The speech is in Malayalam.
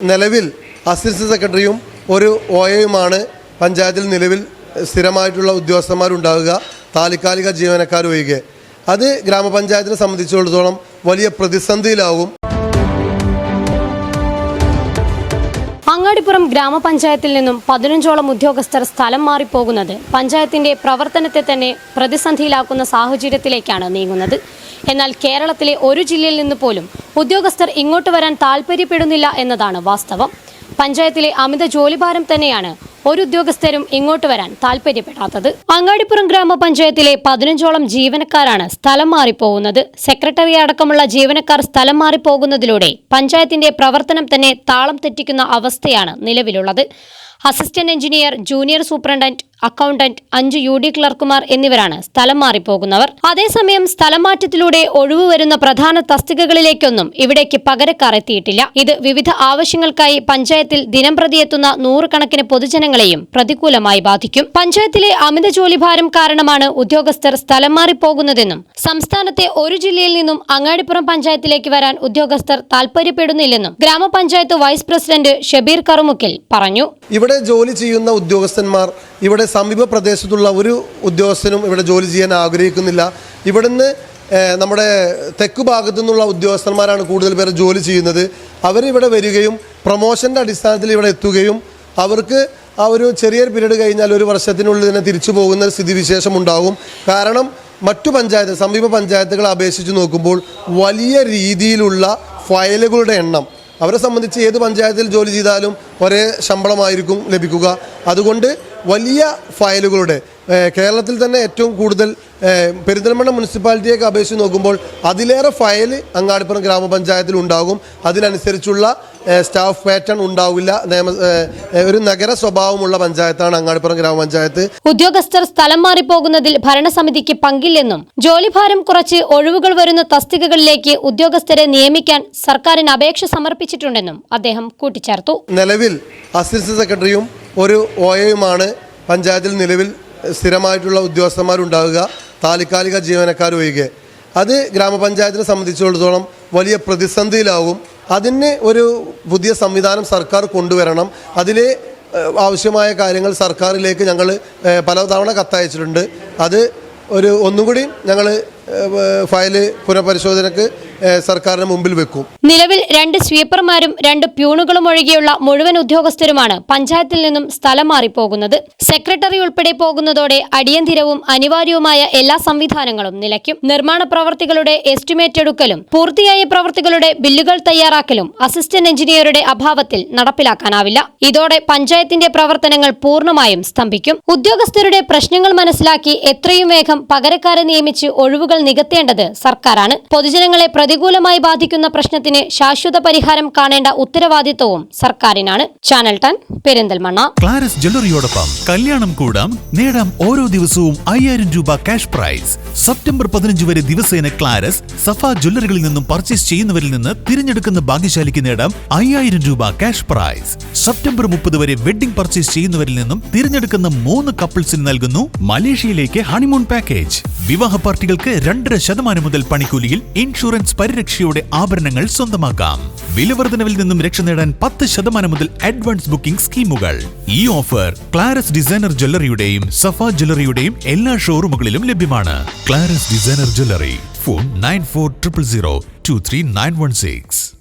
നിലവിൽ അസിസ്റ്റന്റ് സെക്രട്ടറിയും ഒരു ഒ എയുമാണ് പഞ്ചായത്തിൽ നിലവിൽ സ്ഥിരമായിട്ടുള്ള ഉദ്യോഗസ്ഥന്മാരുണ്ടാവുക താൽക്കാലിക ജീവനക്കാർ ഒഴികെ അത് ഗ്രാമപഞ്ചായത്തിനെ സംബന്ധിച്ചിടത്തോളം വലിയ പ്രതിസന്ധിയിലാവും. അങ്ങാടിപ്പുറം ഗ്രാമപഞ്ചായത്തിൽ നിന്നും പതിനഞ്ചോളം ഉദ്യോഗസ്ഥർ സ്ഥലം മാറിപ്പോകുന്നത് പഞ്ചായത്തിന്റെ പ്രവർത്തനത്തെ തന്നെ പ്രതിസന്ധിയിലാക്കുന്ന സാഹചര്യത്തിലേക്കാണ് നീങ്ങുന്നത്. എന്നാൽ കേരളത്തിലെ ഒരു ജില്ലയിൽ നിന്ന് പോലും ഉദ്യോഗസ്ഥർ ഇങ്ങോട്ട് വരാൻ താല്പര്യപ്പെടുന്നില്ല എന്നതാണ് വാസ്തവം. പഞ്ചായത്തിലെ അമിത ജോലിഭാരം തന്നെയാണ് ഒരു ഉദ്യോഗസ്ഥരും ഇങ്ങോട്ട് വരാൻ താല്പര്യപ്പെടാത്തത് അങ്ങാടിപ്പുറം ഗ്രാമപഞ്ചായത്തിലെ പതിനഞ്ചോളം ജീവനക്കാരാണ് സ്ഥലം മാറിപ്പോകുന്നത്. സെക്രട്ടറി അടക്കമുള്ള ജീവനക്കാർ സ്ഥലം മാറിപ്പോകുന്നതിലൂടെ പഞ്ചായത്തിന്റെ പ്രവർത്തനം തന്നെ താളം തെറ്റിക്കുന്ന അവസ്ഥയാണ് നിലവിലുള്ളത്. Assistant engineer junior superintendent accountant അഞ്ച് യു ഡി ക്ലർക്കുമാർ എന്നിവരാണ് സ്ഥലം മാറിപ്പോകുന്നവർ. അതേസമയം സ്ഥലം മാറ്റത്തിലൂടെ ഒഴിവ് വരുന്ന പ്രധാന തസ്തികകളിലേക്കൊന്നും ഇവിടേക്ക് പകരക്കാർ എത്തിയിട്ടില്ല. ഇത് വിവിധ ആവശ്യങ്ങൾക്കായി പഞ്ചായത്തിൽ ദിനം എത്തുന്ന നൂറുകണക്കിന് പൊതുജനങ്ങളെയും പ്രതികൂലമായി ബാധിക്കും. പഞ്ചായത്തിലെ അമിത ജോലിഭാരം കാരണമാണ് ഉദ്യോഗസ്ഥർ സ്ഥലം മാറിപ്പോകുന്നതെന്നും സംസ്ഥാനത്തെ ഒരു ജില്ലയിൽ നിന്നും അങ്ങാടിപ്പുറം പഞ്ചായത്തിലേക്ക് വരാൻ ഉദ്യോഗസ്ഥർ താൽപര്യപ്പെടുന്നില്ലെന്നും ഗ്രാമപഞ്ചായത്ത് വൈസ് പ്രസിഡന്റ് ഷബീർ കറുമുക്കിൽ പറഞ്ഞു. ഇവിടെ ജോലി ചെയ്യുന്ന ഉദ്യോഗസ്ഥന്മാർ ഇവിടെ സമീപ പ്രദേശത്തുള്ള ഒരു ഉദ്യോഗസ്ഥനും ഇവിടെ ജോലി ചെയ്യാൻ ആഗ്രഹിക്കുന്നില്ല. ഇവിടുന്ന് നമ്മുടെ തെക്ക് ഭാഗത്തു നിന്നുള്ള ഉദ്യോഗസ്ഥന്മാരാണ് കൂടുതൽ പേർ ജോലി ചെയ്യുന്നത്. അവരിവിടെ വരികയും പ്രൊമോഷന്റെ അടിസ്ഥാനത്തിൽ ഇവിടെ എത്തുകയും അവർക്ക് ആ ഒരു ചെറിയൊരു പീരീഡ് കഴിഞ്ഞാൽ ഒരു വർഷത്തിനുള്ളിൽ തന്നെ തിരിച്ചു പോകുന്ന സ്ഥിതിവിശേഷം ഉണ്ടാകും. കാരണം മറ്റു പഞ്ചായത്ത് സമീപ പഞ്ചായത്തുകളെ അപേക്ഷിച്ച് നോക്കുമ്പോൾ വലിയ രീതിയിലുള്ള ഫയലുകളുടെ എണ്ണം. അവരെ സംബന്ധിച്ച് ഏത് പഞ്ചായത്തിൽ ജോലി ചെയ്താലും ഒരേ ശമ്പളമായിരിക്കും ലഭിക്കുക. അതുകൊണ്ട് വലിയ ഫയലുകളുടെ കേരളത്തിൽ തന്നെ ഏറ്റവും കൂടുതൽ പെരിന്തൽമണ്ണ മുനിസിപ്പാലിറ്റിയൊക്കെ അപേക്ഷിച്ച് നോക്കുമ്പോൾ അതിലേറെ ഫയൽ അങ്ങാടിപ്പുറം ഗ്രാമപഞ്ചായത്തിൽ ഉണ്ടാകും. അതിനനുസരിച്ചുള്ള സ്റ്റാഫ് പാറ്റേൺ ഉണ്ടാവില്ല. നിയമ ഒരു നഗര സ്വഭാവമുള്ള പഞ്ചായത്താണ് അങ്ങാടിപ്പുറം ഗ്രാമപഞ്ചായത്ത്. ഉദ്യോഗസ്ഥർ സ്ഥലം മാറിപ്പോകുന്നതിൽ ഭരണസമിതിക്ക് പങ്കില്ലെന്നും ജോലിഭാരം കുറച്ച് ഒഴിവുകൾ വരുന്ന തസ്തികകളിലേക്ക് ഉദ്യോഗസ്ഥരെ നിയമിക്കാൻ സർക്കാരിന് അപേക്ഷ സമർപ്പിച്ചിട്ടുണ്ടെന്നും അദ്ദേഹം കൂട്ടിച്ചേർത്തു. നിലവിൽ അസിസ്റ്റന്റ് സെക്രട്ടറിയും ഒരു ഒയയുമാണ് പഞ്ചായത്തിൽ നിലവിൽ സ്ഥിരമായിട്ടുള്ള ഉദ്യോഗസ്ഥന്മാരുണ്ടാവുക താൽക്കാലിക ജീവനക്കാർ ഒഴികെ. അത് ഗ്രാമപഞ്ചായത്തിനെ സംബന്ധിച്ചിടത്തോളം വലിയ പ്രതിസന്ധിയിലാവും അതിന് ഒരു പുതിയ സംവിധാനം സർക്കാർ കൊണ്ടുവരണം. അതിലെ ആവശ്യമായ കാര്യങ്ങൾ സർക്കാരിലേക്ക് ഞങ്ങൾ പലതവണ കത്തയച്ചിട്ടുണ്ട്. അത് ഒരു ഒന്നും കൂടി ഞങ്ങൾ ഫയൽ പുനഃപരിശോധനയ്ക്ക് ഏഹ്, സർക്കാരിന് മുമ്പിൽ വെക്കും. നിലവിൽ രണ്ട് സ്വീപ്പർമാരും രണ്ട് പ്യൂണുകളും ഒഴികെയുള്ള മുഴുവൻ ഉദ്യോഗസ്ഥരുമാണ് പഞ്ചായത്തിൽ നിന്നും സ്ഥലം മാറിപ്പോകുന്നത്. സെക്രട്ടറി ഉൾപ്പെടെ പോകുന്നതോടെ അടിയന്തിരവും അനിവാര്യവുമായ എല്ലാ സംവിധാനങ്ങളും നിലയ്ക്കും. നിർമ്മാണ പ്രവർത്തികളുടെ എസ്റ്റിമേറ്റ് എടുക്കലും പൂർത്തിയായ പ്രവർത്തികളുടെ ബില്ലുകൾ തയ്യാറാക്കലും അസിസ്റ്റന്റ് എഞ്ചിനീയറുടെ അഭാവത്തിൽ നടപ്പിലാക്കാനാവില്ല. ഇതോടെ പഞ്ചായത്തിന്റെ പ്രവർത്തനങ്ങൾ പൂർണമായും സ്തംഭിക്കും. ഉദ്യോഗസ്ഥരുടെ പ്രശ്നങ്ങൾ മനസ്സിലാക്കി എത്രയും വേഗം പകരക്കാരെ നിയമിച്ച് ഒഴിവുകൾ നികത്തേണ്ടത് സർക്കാരാണ്. പൊതുജനങ്ങളെ പ്രതികൂലമായി ബാധിക്കുന്ന പ്രശ്നത്തിന് ശാശ്വത പരിഹാരം കാണേണ്ട ഉത്തരവാദിത്വവും സർക്കാരിനാണ്. ചാനൽ ടൺ പെരിന്തൽമണ്ണ. ക്ലാരസ് ജ്വല്ലറിയോടൊപ്പം കല്യാണം കൂടാം. നേടാം ഓരോ ദിവസവും അയ്യായിരം രൂപ ക്യാഷ് പ്രൈസ് സെപ്റ്റംബർ പതിനഞ്ച് വരെ ദിവസേന ക്ലാരസ് സഫ ജ്വല്ലറികളിൽ നിന്നും പർച്ചേസ് ചെയ്യുന്നവരിൽ നിന്ന് തിരഞ്ഞെടുക്കുന്ന ഭാഗ്യശാലിക്ക് നേടാം അയ്യായിരം രൂപ ക്യാഷ് പ്രൈസ് സെപ്റ്റംബർ മുപ്പത് വരെ വെഡിംഗ് പർച്ചേസ് ചെയ്യുന്നവരിൽ നിന്നും തിരഞ്ഞെടുക്കുന്ന മൂന്ന് കപ്പിൾസിന് നൽകുന്നു മലേഷ്യയിലേക്ക് ഹണിമൂൺ പാക്കേജ് വിവാഹ പാർട്ടികൾക്ക് രണ്ടര ശതമാനം മുതൽ പണിക്കൂലിയിൽ ഇൻഷുറൻസ് പരിരക്ഷയോടെ ആഭരണങ്ങൾ സ്വന്തമാക്കാം. വിലവർദ്ധനവിൽ നിന്നും രക്ഷ നേടാൻ പത്ത് ശതമാനം മുതൽ അഡ്വാൻസ് ബുക്കിംഗ് സ്കീമുകൾ. ഈ ഓഫർ ക്ലാരസ് ഡിസൈനർ ജ്വല്ലറിയുടെയും സഫ ജ്വല്ലറിയുടെയും എല്ലാ ഷോറൂമുകളിലും ലഭ്യമാണ്. Claras designer jewellery phone nine four triple zero two three nine one six.